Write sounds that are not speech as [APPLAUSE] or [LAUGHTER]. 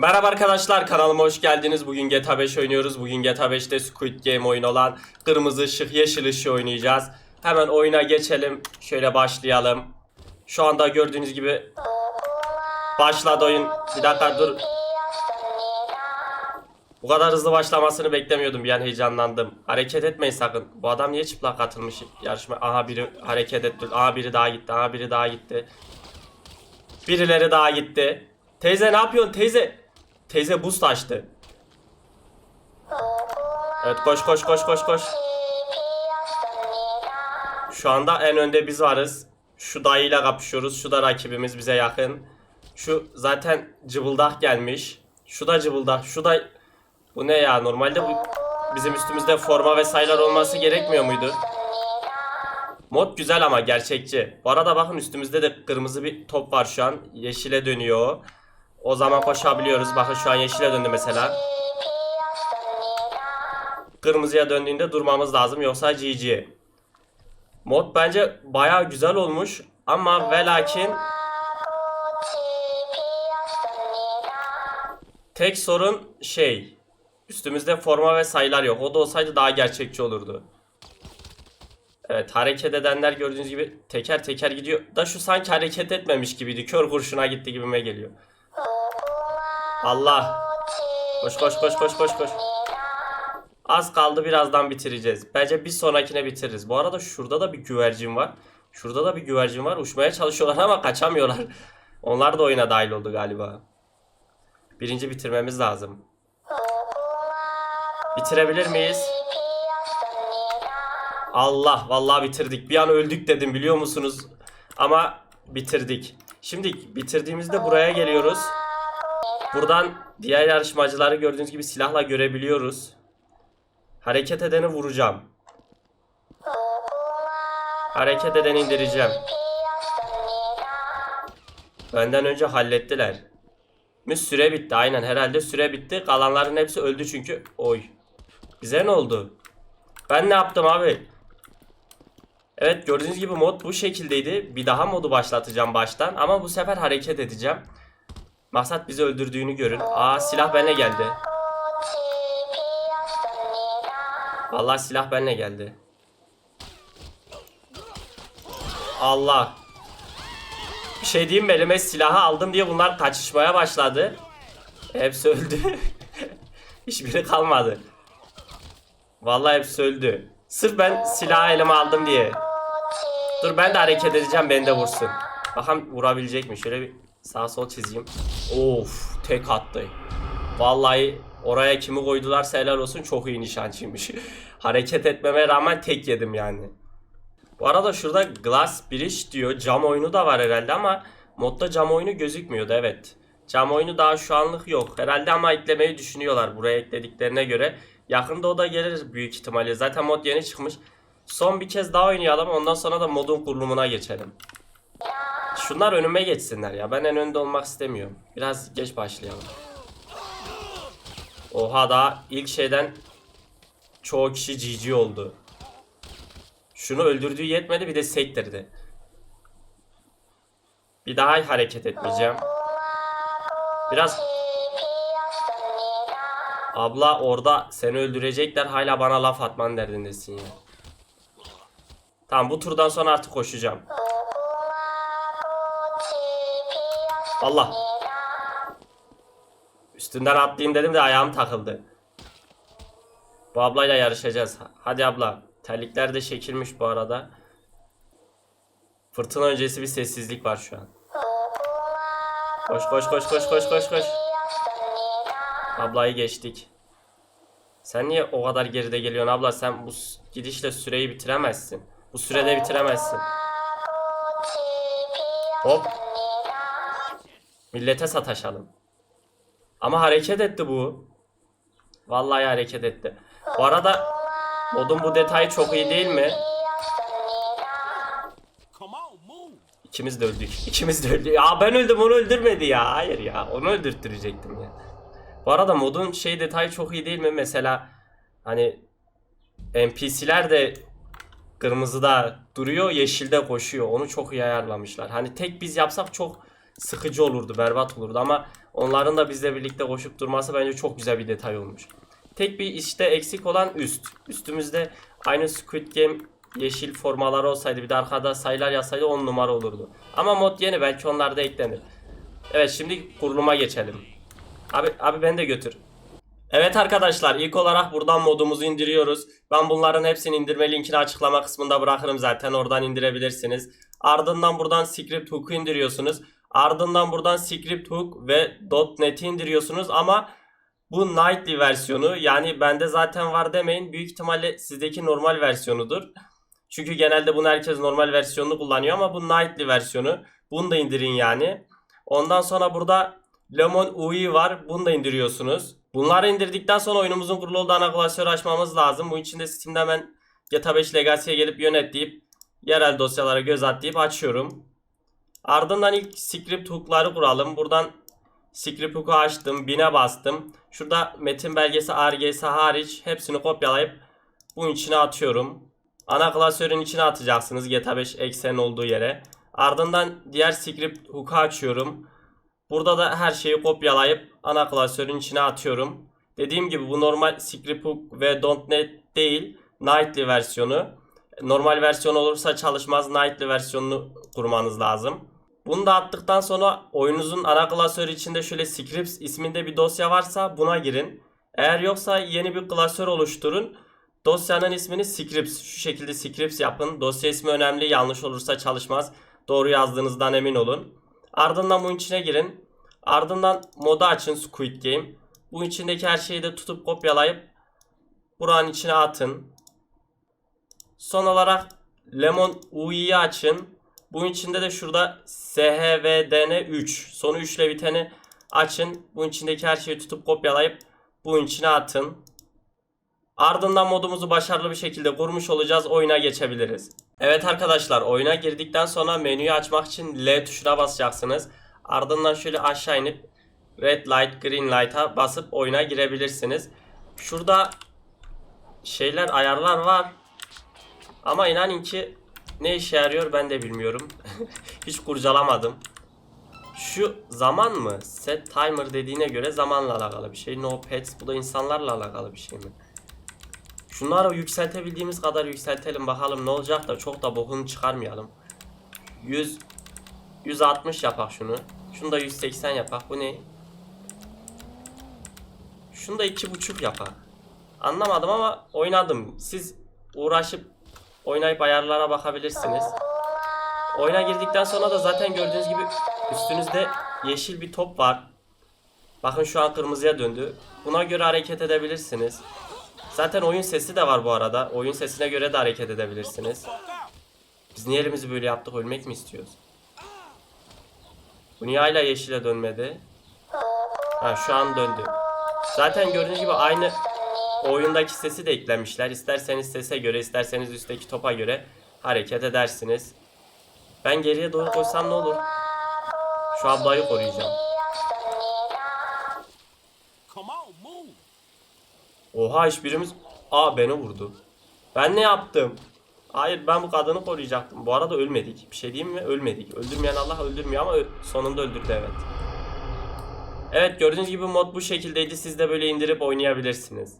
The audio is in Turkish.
Merhaba arkadaşlar kanalıma hoş geldiniz. Bugün GTA 5 oynuyoruz. Bugün GTA 5'te Squid Game oyunu olan kırmızı ışık yeşil ışığı oynayacağız. Hemen oyuna geçelim. Şöyle başlayalım. Şu anda gördüğünüz gibi başladı oyun. Bir dakika dur. Bu kadar hızlı başlamasını beklemiyordum. Bir an heyecanlandım. Hareket etmeyin sakın. Bu adam niye çıplak katılmış yarışma? Aha biri hareket etti. Aha biri daha gitti. Aha biri daha gitti. Birileri daha gitti. Teyze ne yapıyorsun teyze? Teyze boost açtı. Evet koş koş koş koş koş. Şu anda en önde biz varız. Şu dayıyla kapışıyoruz. Şu da rakibimiz bize yakın. Şu zaten cıbıldak gelmiş. Şu da cıbıldak. Şu da... Bu ne ya? Normalde bu bizim üstümüzde forma ve sayılar olması gerekmiyor muydu? Mod güzel ama gerçekçi. Bu arada bakın üstümüzde de kırmızı bir top var şu an. Yeşile dönüyor. O zaman koşabiliyoruz. Bakın şu an yeşile döndü mesela. Kırmızıya döndüğünde durmamız lazım yoksa GG. Mod bence baya güzel olmuş ama ve lakin tek sorun şey üstümüzde forma ve sayılar yok. O da olsaydı daha gerçekçi olurdu. Evet hareket edenler gördüğünüz gibi teker teker gidiyor. Da şu sanki hareket etmemiş gibiydi. Kör kurşuna gitti gibime geliyor. Allah. Koş koş koş koş koş koş. Az kaldı birazdan bitireceğiz. Bence bir sonrakine bitiririz. Bu arada şurada da bir güvercin var. Şurada da bir güvercin var. Uçmaya çalışıyorlar ama kaçamıyorlar. [LAUGHS] Onlar da oyuna dahil oldu galiba. Birinci bitirmemiz lazım. Bitirebilir miyiz? Allah vallahi bitirdik. Bir an öldük dedim biliyor musunuz? Ama bitirdik. Şimdi bitirdiğimizde buraya geliyoruz. Buradan diğer yarışmacıları gördüğünüz gibi silahla görebiliyoruz. Hareket edeni vuracağım. Hareket edeni indireceğim. Benden önce hallettiler. Mi süre bitti aynen herhalde süre bitti. Kalanların hepsi öldü çünkü. Oy. Bize ne oldu? Ben ne yaptım abi? Evet gördüğünüz gibi mod bu şekildeydi. Bir daha modu başlatacağım baştan ama bu sefer hareket edeceğim. Maksat bizi öldürdüğünü görün. Aa silah benle geldi. Allah silah benle geldi. Allah. Bir şey diyeyim mi? Elime silahı aldım diye bunlar kaçışmaya başladı. Hepsi öldü. [LAUGHS] Hiçbiri kalmadı. Vallahi hepsi öldü. Sırf ben silahı elime aldım diye. Dur ben de hareket edeceğim beni de vursun. Bakalım vurabilecek mi? Şöyle bir sağ sol çizeyim. Of tek attı. Vallahi oraya kimi koydularsa helal olsun çok iyi nişancıymış. [LAUGHS] hareket etmeme rağmen tek yedim yani. Bu arada şurada Glass Bridge diyor. Cam oyunu da var herhalde ama modda cam oyunu gözükmüyordu evet. Cam oyunu daha şu anlık yok. Herhalde ama eklemeyi düşünüyorlar buraya eklediklerine göre. Yakında o da gelir büyük ihtimalle. Zaten mod yeni çıkmış. Son bir kez daha oynayalım. Ondan sonra da modun kurulumuna geçelim. Şunlar önüme geçsinler ya. Ben en önde olmak istemiyorum. Biraz geç başlayalım. Oha daha ilk şeyden çoğu kişi GG oldu. Şunu öldürdüğü yetmedi bir de sektirdi. Bir daha hareket etmeyeceğim. Biraz Abla orada seni öldürecekler hala bana laf atman derdindesin ya. Tamam bu turdan sonra artık koşacağım. Allah. Üstünden atlayayım dedim de ayağım takıldı. Bu ablayla yarışacağız. Hadi abla. Terlikler de çekilmiş bu arada. Fırtına öncesi bir sessizlik var şu an. Koş koş koş koş koş koş koş. Ablayı geçtik. Sen niye o kadar geride geliyorsun abla? Sen bu gidişle süreyi bitiremezsin. Bu sürede bitiremezsin. Hop. Millete sataşalım. Ama hareket etti bu. Vallahi hareket etti. Bu arada modun bu detayı çok iyi değil mi? İkimiz de öldük. [LAUGHS] İkimiz de öldük. Ya ben öldüm onu öldürmedi ya. Hayır ya onu öldürttürecektim ya. Bu arada modun şey detayı çok iyi değil mi? Mesela hani NPC'ler de kırmızıda duruyor, yeşilde koşuyor. Onu çok iyi ayarlamışlar. Hani tek biz yapsak çok sıkıcı olurdu, berbat olurdu ama onların da bizle birlikte koşup durması bence çok güzel bir detay olmuş. Tek bir işte eksik olan üst. Üstümüzde aynı Squid Game yeşil formalar olsaydı bir de arkada sayılar yazsaydı 10 numara olurdu. Ama mod yeni belki onlar da eklenir. Evet şimdi kuruluma geçelim. Abi abi ben de götür. Evet arkadaşlar ilk olarak buradan modumuzu indiriyoruz. Ben bunların hepsini indirme linkini açıklama kısmında bırakırım zaten oradan indirebilirsiniz. Ardından buradan script hook'u indiriyorsunuz. Ardından buradan script hook ve .NET'i indiriyorsunuz ama bu nightly versiyonu yani bende zaten var demeyin büyük ihtimalle sizdeki normal versiyonudur. Çünkü genelde bunu herkes normal versiyonunu kullanıyor ama bu nightly versiyonu. Bunu da indirin yani. Ondan sonra burada Lemon UI var. Bunu da indiriyorsunuz. Bunları indirdikten sonra oyunumuzun kurulu olduğu ana klasörü açmamız lazım. Bu için de Steam'de hemen GTA 5 Legacy'ye gelip yönet deyip yerel dosyalara göz at deyip açıyorum. Ardından ilk script hook'ları kuralım. Buradan script hook'u açtım. Bine bastım. Şurada metin belgesi RGS hariç hepsini kopyalayıp bunun içine atıyorum. Ana klasörün içine atacaksınız GTA 5 eksen olduğu yere. Ardından diğer script hook'u açıyorum. Burada da her şeyi kopyalayıp ana klasörün içine atıyorum. Dediğim gibi bu normal script hook ve .NET değil, Nightly versiyonu. Normal versiyon olursa çalışmaz. Nightly versiyonunu kurmanız lazım. Bunu da attıktan sonra oyununuzun ana klasörü içinde şöyle scripts isminde bir dosya varsa buna girin. Eğer yoksa yeni bir klasör oluşturun. Dosyanın ismini scripts. Şu şekilde scripts yapın. Dosya ismi önemli. Yanlış olursa çalışmaz. Doğru yazdığınızdan emin olun. Ardından bunun içine girin. Ardından modu açın Squid Game. Bu içindeki her şeyi de tutup kopyalayıp buranın içine atın. Son olarak Lemon UI'yi açın. Bunun içinde de şurada SHVDN 3 sonu 3 ile biteni açın. Bunun içindeki her şeyi tutup kopyalayıp bunun içine atın. Ardından modumuzu başarılı bir şekilde kurmuş olacağız. Oyuna geçebiliriz. Evet arkadaşlar oyuna girdikten sonra menüyü açmak için L tuşuna basacaksınız. Ardından şöyle aşağı inip Red Light, Green Light'a basıp oyuna girebilirsiniz. Şurada şeyler, ayarlar var. Ama inanın ki ne işe yarıyor ben de bilmiyorum. [LAUGHS] Hiç kurcalamadım. Şu zaman mı? Set timer dediğine göre zamanla alakalı bir şey. No pets bu da insanlarla alakalı bir şey mi? Şunları yükseltebildiğimiz kadar yükseltelim bakalım ne olacak da çok da bokunu çıkarmayalım. 100 160 yapak şunu. Şunu da 180 yapak. Bu ne? Şunu da 2.5 yapak. Anlamadım ama oynadım. Siz uğraşıp oynayıp ayarlara bakabilirsiniz. Oyuna girdikten sonra da zaten gördüğünüz gibi üstünüzde yeşil bir top var. Bakın şu an kırmızıya döndü. Buna göre hareket edebilirsiniz. Zaten oyun sesi de var bu arada. Oyun sesine göre de hareket edebilirsiniz. Biz niye elimizi böyle yaptık? Ölmek mi istiyoruz? Bu niye hala yeşile dönmedi? Ha şu an döndü. Zaten gördüğünüz gibi aynı oyundaki sesi de eklemişler. İsterseniz sese göre, isterseniz üstteki topa göre hareket edersiniz. Ben geriye doğru koysam ne olur? Şu ablayı koruyacağım. Oha hiçbirimiz... Aa beni vurdu. Ben ne yaptım? Hayır ben bu kadını koruyacaktım. Bu arada ölmedik. Bir şey diyeyim mi? Ölmedik. Öldürmeyen Allah öldürmüyor ama sonunda öldürdü evet. Evet gördüğünüz gibi mod bu şekildeydi. Siz de böyle indirip oynayabilirsiniz.